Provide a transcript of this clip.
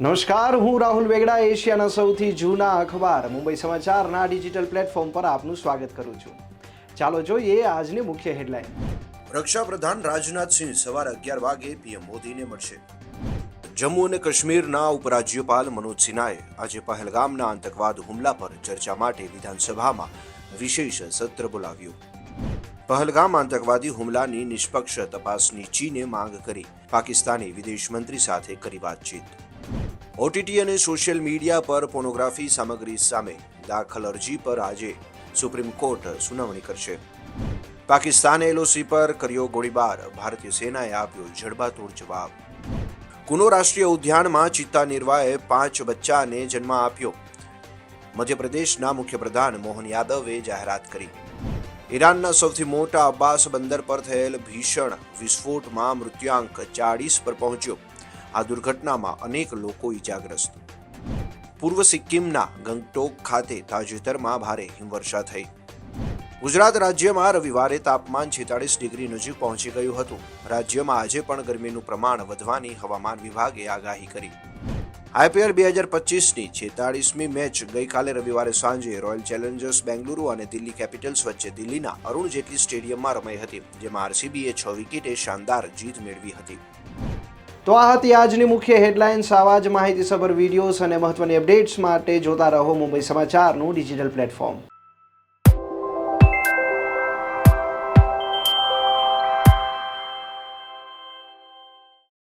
નમસ્કાર, હું રાહુલ વેગડા, એશિયાના સૌથી જૂના અખબાર, મુંબઈ સમાચારના ડિજિટલ પ્લેટફોર્મ પર આપનું સ્વાગત કરું છું. ચાલો જોઈએ આજની મુખ્ય હેડલાઇન. રક્ષાપ્રધાન રાજનાથસિંહ સવારે અગિયાર વાગે પીએમ મોદીને મળશે. જમ્મુ અને કાશ્મીરના ઉપરાજ્યપાલ મનોજ સિન્હાએ આજે પહેલગામના આતંકવાદ હુમલા પર ચર્ચા માટે વિધાનસભામાં વિશેષ સત્ર બોલાવ્યું. પહેલગામ આતંકવાદી હુમલાની નિષ્પક્ષ તપાસની ચીને માંગ કરી. પાકિસ્તાની વિદેશ મંત્રી સાથે કરી વાતચીત. ઓટીટી અને સોશિયલ મીડિયા પર પોર્નોગ્રાફી સામગ્રી સામે દાખલ અરજી પર આજે સુપ્રીમ કોર્ટ સુનાવણી કરશે. પાકિસ્તાને એલઓસી પર કર્યો ગોળીબાર. ભારતીય સેનાએ આપ્યો જડબાતોડ જવાબ. કુનો રાષ્ટ્રીય ઉદ્યાનમાં ચિત્તા નિર્વાહે પાંચ બચ્ચાને જન્મ આપ્યો. મધ્યપ્રદેશના મુખ્યપ્રધાન મોહન યાદવે જાહેરાત કરી. ઈરાનના સૌથી મોટા અબ્બાસ બંદર પર થયેલ ભીષણ વિસ્ફોટમાં મૃત્યુઆંક ચાળીસ પર પહોંચ્યો. આ દુર્ઘટનામાં અનેક લોકો ઈજાગ્રસ્ત. પૂર્વ સિક્કિમના ગંગટોક ખાતે તાજેતરમાં ભારે હિમવર્ષા થઈ. ગુજરાત રાજ્યમાં રવિવારે તાપમાન છેતાળીસ ડિગ્રી નજીક પહોંચી ગયું હતું. રાજ્યમાં આજે પણ ગરમીનું પ્રમાણ વધવાની હવામાન વિભાગે આગાહી કરી. આઈપીએલ બે હજાર પચીસની છેતાળીસમી મેચ ગઈકાલે રવિવારે સાંજે રોયલ ચેલેન્જર્સ બેંગલુરુ અને દિલ્હી કેપિટલ્સ વચ્ચે દિલ્હીના અરુણ જેટલી સ્ટેડિયમમાં રમાઈ હતી, જેમાં આરસીબીએ છ વિકેટે શાનદાર જીત મેળવી હતી. તો આ હતી આજની મુખ્ય હેડલાઇન્સ. આવા જ માહિતીસભર વિડીયોઝ અને મહત્વની અપડેટ્સ માટે જોતા રહો મુંબઈ સમાચારનું ડિજિટલ પ્લેટફોર્મ.